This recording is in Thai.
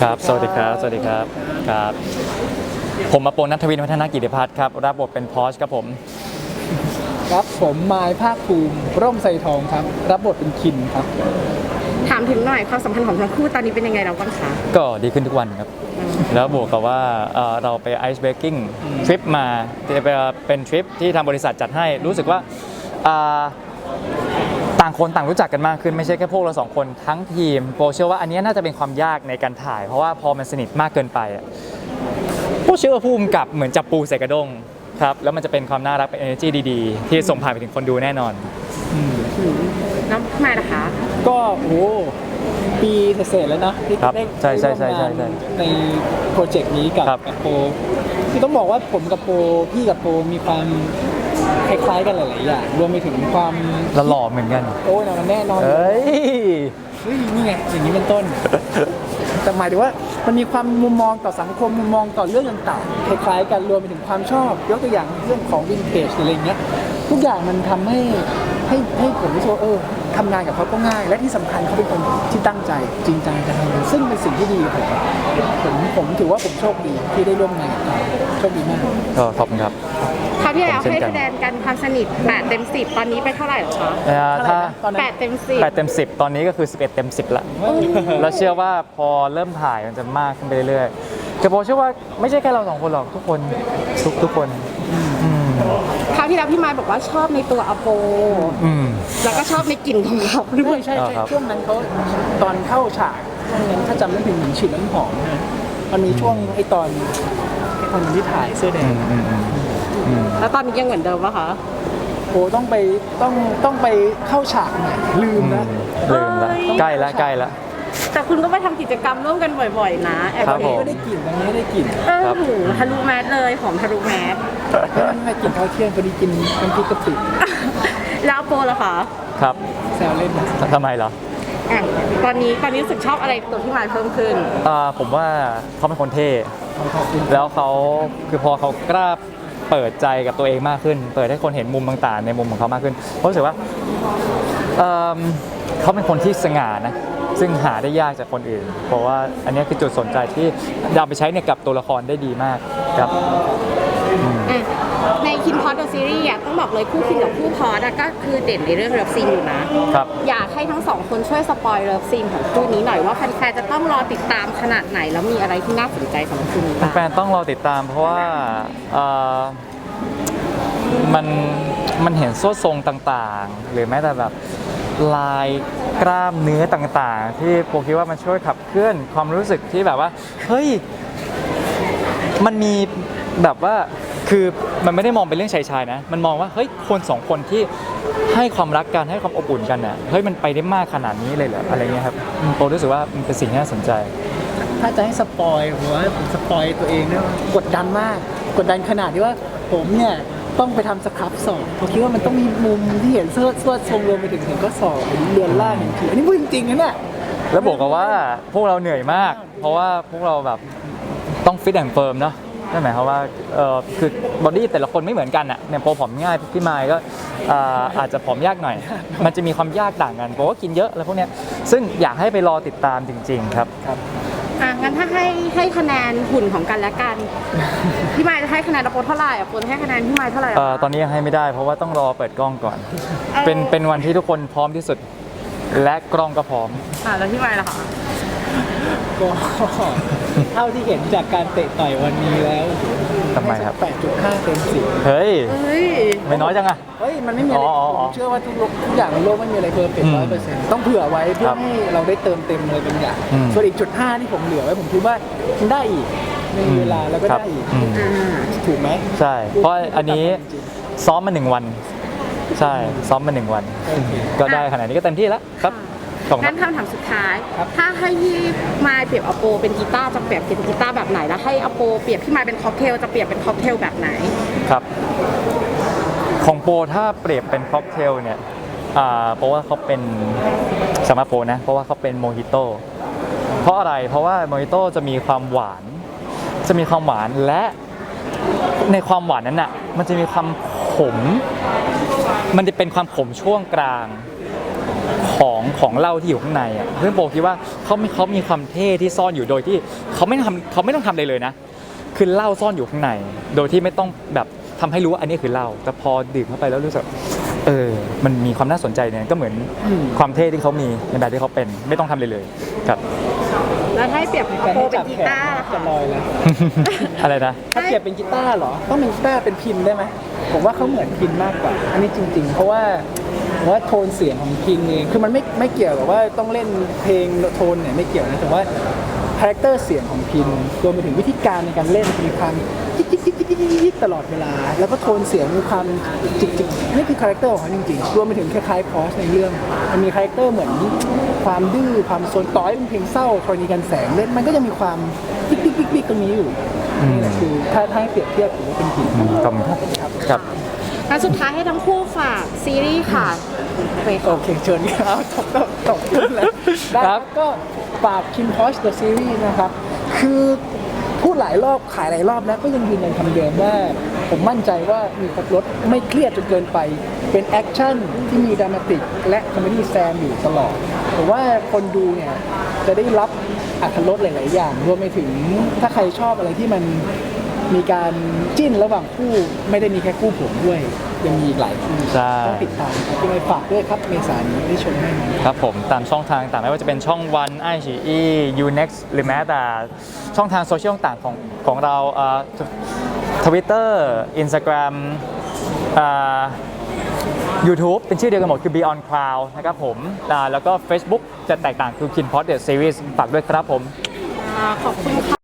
ครับ สวัสดีครับ สวัสดีครับ ครับ ผมมาโปนัทวินวัฒนกิติพัฒน์ครับ รับบทเป็นพอชครับผม ครับผมมายภาคภูมิ ร่มไซทองครับ รับบทเป็นคินครับ ถามถึงหน่อยความสัมพันธ์ของทั้งคู่ตอนนี้เป็นยังไงแล้วบ้างคะ ก็ดีขึ้นทุกวันครับ แล้วบวกกับว่าเอ่อเราไปไอซ์เบรกิ้งทริปมาเป็นทริปที่ทางบริษัทจัดให้ รู้สึกว่าอ่า ต่างคนต่างรู้จักกันมากขึ้นไม่ใช่แค่พวกเราสองคนทั้งทีมโปรเชื่อว่าอันนี้น่าจะเป็นความยากในการถ่าย เพราะว่าพอมันสนิทมากเกินไปอะโปรเชื่อว่าผู้กำกับเหมือนจับปูใส่กระด้งครับแล้วมันจะเป็นความน่ารักเป็น energy ดีๆ ที่ส่งผ่านไปถึงคนดูแน่นอนแล้วทำไมล่ะคะ ก็โอ้โหปีเศษๆแล้วนะที่ครับได้ใช่ใช่ใช่ได้ร่วมใช่งานใช่ในโปรเจกต์นี้กับครับ กับโปรคือต้องบอกว่าผมกับโปรพี่กับโปรมีความ คล้ายๆกันหลายๆอย่างรวมไปถึงความแล้วหล่อเหมือนกัน โอ้ยนะมันแน่นอนเอ้ย เฮ้ยนี่ไงอย่างนี้เป็นต้น แต่หมายถึงว่ามันมีความมุมมองต่อสังคมมุมมองต่อเรื่องต่างๆคล้ายๆกันรวมไปถึงความชอบ ยกตัวอย่างเรื่องของวินเทจอะไรอย่างเงี้ยทุกอย่างมันทำให้ให้ให้ผมรู้สึกว่าเออทำงานกับเขาก็ง่าย และที่สำคัญเขาเป็นคนที่ตั้งใจจริงจังจะทำงานซึ่งเป็นสิ่งที่ดีผมผมผมถือว่าผมโชคดีที่ได้ร่วมงานกับเขาโชคดีมาก ก็ขอบคุณครับ คราวที่แล้วผมเช่นให้กันคะแนนกันความสนิท8เต็ม 10 ตอนนี้ไปเท่าไหร่แล้วคะเอ่อถ้าตอนนั้น8เต็ม8เต็ม 10 ตอนนี้ก็คือ 11 เต็ม 10ละแล้วเชื่อว่าพอเริ่มถ่ายมันจะมากขึ้นไปเรื่อยๆแต่ผมเชื่อว่าไม่ใช่แค่เราสองคนหรอกทุกคนทุกทุกคนอืม10คราวที่แล้วพี่ไม้บอกว่าชอบในตัวอโปอืม แล้วก็ชอบในกลิ่นของเขาด้ด้ววยยใช่ใช่ครับ ช่วงนั้นเขาตอนเข้าฉากช่วงนั้นถ้าจำไม่ผิดเหมือนฉีดน้ำหอมนะมันมีช่วงไอ้ตอนไอ้ตอนที่ถ่ายเสื้อแดอืงมอืมอืมอืม แล้วตอนนี้ยังเหมือนเดิมปะคะ โอ้ต้องไปต้องต้องไปเข้าฉากใหม่ลืมนะลืมละใกล้ละใกล้ละ แต่คุณก็ไปทำกิจกรรมร่วมกันบ่อยๆ นะ แอบครับเห็นผมไม่ได้กลิ่นตรงนี้ได้กลิ่นเออครับ หูทะลุแมสเลยหอมทะลุแมส ไม่ได้กลิ่นข้าวเที่ยงพอดีกินน้ำพริกกะปิแล้วอโปล่ะคะครับแซวเล่นนะทำไมเหรออะตอนนี้ตอนนี้รู้สึกชอบอะไรตัวพี่ไม้เพิ่มขึ้น อ่าผมว่าเขาเป็นคนเท่ ขอบคุณแล้วเขาคือพอเขากล้า เปิดใจกับตัวเองมากขึ้น เปิดให้คนเห็นมุมต่างๆ ในมุมของเขามากขึ้นเพราะรู้สึกว่าเเขาเป็นคนที่สง่านะซึ่งหาได้ยากจากคนอื่น เพราะว่าอันนี้คือจุดสนใจที่นำไปใช้เนี่ยกับตัวละครได้ดีมากครับ ในคินพอดเดอะซีรีส์อะต้องบอกเลยคู่คินกับคู่พอดอะก็คือเด่นในเรื่องเลิฟซีนอยู่นะ ครับ อยากให้ทั้งสองคนช่วยสปอยเลิฟซีนของคู่นี้หน่อยว่าแฟนๆจะต้องรอติดตามขนาดไหนแล้วมีอะไรที่น่าสนใจสำหรับคู่นี้บ้างแฟนต้องรอติดตามเพราะว่าเอ่อมันมันเห็นโซ่ทรงต่างๆ หรือแม้แต่แบบลายกล้ามเนื้อต่างๆ ที่โปคิดว่ามันช่วยขับเคลื่อนความรู้สึกที่แบบว่า เฮ้ย มันมีแบบว่าคือ มันไม่ได้มองเป็นเรื่องชายชายๆนะ มันมองว่าเฮ้ยคนสองคนที่ให้ความรักกันให้ความอบอุ่นกันน่ะเฮ้ยมันไปได้มากขนาดนี้เลยเหรออะไรเงี้ยครับอืมโปรู้สึกว่ามันเป็นสิ่งที่น่าสนใจ ถ้าจะให้สปอยผมว่าผมสปอยตัวเองเนี่ยกดดันมาก กดดันขนาดที่ว่าผมเนี่ยต้องไปทำสครับสอบผมคิดว่ามันต้องมีมุมที่เห็นเสื้อเสื้อทรงรวมไปถึงเห็นก็สอบเห็นเรือนล่างเห็นผิวอันนี้พูดจริงๆนะเนี่ยแล้วบอกกับว่าพวกเราเหนื่อยมาก เพราะว่าพวกเราแบบต้องฟิตแอนด์เฟิร์มเนาะ นั่นหมายความว่าเออคือบอดี้แต่ละคนไม่เหมือนกันอะเนี่ยโปรผอมง่ายพี่ไมค์ก็เอ่ออาจจะผอมยากหน่อย มันจะมีความยากต่างกันเพราะว่ากินเยอะอะไรพวกเนี้ยซึ่งอยากให้ไปรอติดตามจริง ๆ ครับ อะงั้นถ้าให้ให้คะแนนหุ่นของกันและกัน พี่ไม้จะให้คะแนนอโปเท่าไหร่อโปจะให้คะแนนพี่ไม้เท่าไหร่เอ่อตอนนี้ยังให้ไม่ได้เพราะว่าต้องรอเปิดกล้องก่อนออเป็นเป็นวันที่ทุกคนพร้อมที่สุด และกล้องก็พร้อมอะแล้วพี่ไม้ล่ะคะก็เท่าที่เห็นจากการเตะต่อยวันนี้แล้วทำไมครับแปดจุดห้าเต็มสิบเฮ้ย เฮ้ย ไม่น้อยจังอะ เฮ้ย มันไม่มีอะไรอ๋ออ๋ออ๋ผอมเชื่อว่าทุกโลกทุกอย่างในโลกไม่มีอะไรเพอร์เฟกอืต์มร้อยเปอร์เซ็นต์ต้องเผื่อไว้เพื่ครัอบให้เราได้เติมเต็มอะไรบางอย่างอืมส่วนอีกจุดห้าที่ผมเหลือไว้ผมคิดว่ามันได้อีกในเวลาแล้วก็ครับได้อีก อืมอ่าถูกไหมใช่ เพราะอันนี้ซ้อมมาหนึ่งวัน ใช่ซ้อมมาหนึ่งวัน ก็ได้ขนาดนี้ก็เต็มที่แล้วครับขอบคุณคงั้รับ นคำถามสุดท้าย ถ้าให้พี่ไม้เปรียบอโปเป็นกีตาร์จะเปรียบเป็นกีตาร์แบบไหน แล้วให้อโปเปรียบพี่ไม้เป็นค็อกเทลจะเปรียบเป็นค็อกเทลแบบไหน ครับ ของโปรถ้าเปรียบเป็นค็อกเทลเนี่ยอ่าเพราะว่าเขาเป็นสำหรับโปรนะ เพราะว่าเขาเป็นโมฮิโต้เพราะอะไรเพราะว่าโมฮิโต้จะมีความหวาน จะมีความหวานและในความหวานนั้นน่ะมันจะมีความข ม มันจะเป็นความขมช่วงกลางของของเหล้าที่อยู่ข้างในอะเพื่อนโบคิดว่าเขามีเขามีความเท่ที่ซ่อนอยู่โดยที่เขาไม่ทำเขาไม่ต้องทำอะไรเลยนะ คือเหล้าซ่อนอยู่ข้างใน โดยที่ไม่ต้องแบบทำให้รู้ว่าอันนี้คือเหล้าแต่พอดื่มเข้าไปแล้วรู้สึก มันมีความน่าสนใจเนี่ยก็เหมือนอืมความเท่ที่เขามีในแบบที่เขาเป็นไม่ต้องทำเลยเลยครับ แล้วให้เปรียบแค่ Oppo ให้เป็จันบกีแขนตาร์ล่ะจะค่ะลอยแล้วอะไรนะถ้าเปรียบเป็นกีตาร์เหรอ ต้องเป็นกีตาร์เป็นพินได้ไหมผมว่าเขาเหมือนพินมากกว่า อันนี้จริง ๆ เพราะว่าผมว่าโทนเสียงของพินเองคือมันไม่ไม่เกี่ยวกับว่าต้องเล่นเพลงโทนเนี่ยไม่เกี่ยวนะแต่ว่า คาแรคเตอร์เสียงของพินรวมไปถึงวิธีการในการเล่นมีความจิ๊กจิ๊กจิ๊กจิ๊กจิ๊กตลอดเวลา แล้วก็โทนเสียงมีความจิกจิกนี่คือคาแรคเตอร์ของเขาจริงๆรวมไปถึงคล้ายๆพอสในเรื่อง มันมีคาแรคเตอร์เหมือนความดื้อความโซนต่อให้เป็นเพลงเศร้าธรณีกันแสงเล่นมันก็ยังมีความจิ๊กจิ๊กจิ๊กจิ๊กตรงนี้อยู่นี่แหละคือถ้าถ้าให้เปรียบเทียบถือว่าเป็นผีอืมขอบคุณครับครับ งั้นสุดท้ายให้ทั้งคู่ฝากซีรีส์ค่ะไปโอค่ะเคเชิญครับตบตบตบเลยได้ครับก็ฝาก Kim Posh The Series นะครับ คือพูดหลายรอบขายหลายรอบแล้วก็ยังยืนยันคำเดิมว่าผมมั่นใจว่ามีครบรถไม่เครียดจนเกินไป เป็นแอคชั่นที่มีดรามาติกและคอมเมดี้แซมอยู่ตลอดผมว่าคนดูเนี่ยจะได้รับอัธรสหลาย ๆ อย่าง รวมไปถึงถ้าใครชอบอะไรที่มัน มีการจิ้นระหว่างคู่ไม่ได้มีแค่คู่ผมด้วย ยังมีอีกหลายคู่ใช่ ต้องติดตามครับยังไงฝากด้วยครับเมษายนนี้ได้ชมแน่นอน ครับผมตามช่องทางต่างไม่ว่าจะเป็นช่องวันไอชีอียูเน็กหรือแม้แต่ช่องทางโซเชียลต่างๆของของเราทวิตเตอร์อินสตาแกรมยูทูบเป็นชื่อเดียวกันหมดคือ Beyond Cloud นะครับผมอ่าแล้วก็ Facebook จะแตกต่างคือ Kin Pod The Series ฝากด้วยครับผม อ่าขอบคุณค่ะ